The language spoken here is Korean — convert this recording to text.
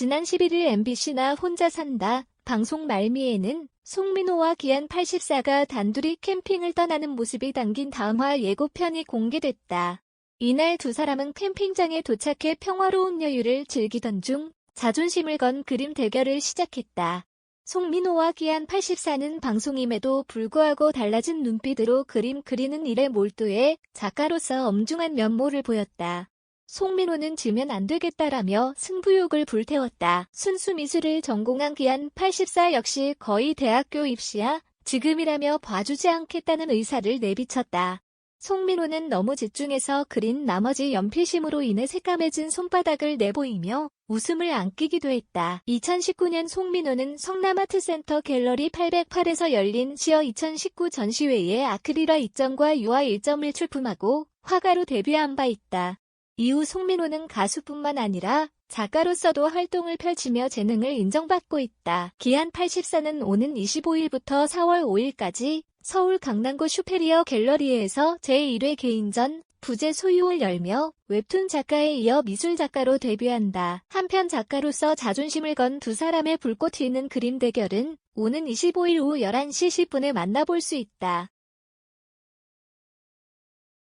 지난 11일 MBC나 혼자 산다 방송 말미에는 송민호와 기안 84가 단둘이 캠핑을 떠나는 모습이 담긴 다음화 예고편이 공개됐다. 이날 두 사람은 캠핑장에 도착해 평화로운 여유를 즐기던 중 자존심을 건 그림 대결을 시작했다. 송민호와 기안 84는 방송임에도 불구하고 달라진 눈빛으로 그림 그리는 일에 몰두해 작가로서 엄중한 면모를 보였다. 송민호는 지면 안 되겠다라며 승부욕을 불태웠다. 순수 미술을 전공한 기안 84 역시 거의 대학교 입시야 지금이라며 봐주지 않겠다는 의사를 내비쳤다. 송민호는 너무 집중해서 그린 나머지 연필심으로 인해 새까매진 손바닥을 내보이며 웃음을 안기기도 했다. 2019년 송민호는 성남아트센터 갤러리 808에서 열린 시어 2019 전시회에 아크릴화 2점과 유화 1점을 출품하고 화가로 데뷔한 바 있다. 이후 송민호는 가수뿐만 아니라 작가로서도 활동을 펼치며 재능을 인정받고 있다. 기한 84는 오는 25일부터 4월 5일까지 서울 강남구 슈페리어 갤러리에서 제1회 개인전 부재 소유를 열며 웹툰 작가에 이어 미술 작가로 데뷔한다. 한편 작가로서 자존심을 건 두 사람의 불꽃 튀는 그림 대결은 오는 25일 오후 11시 10분에 만나볼 수 있다.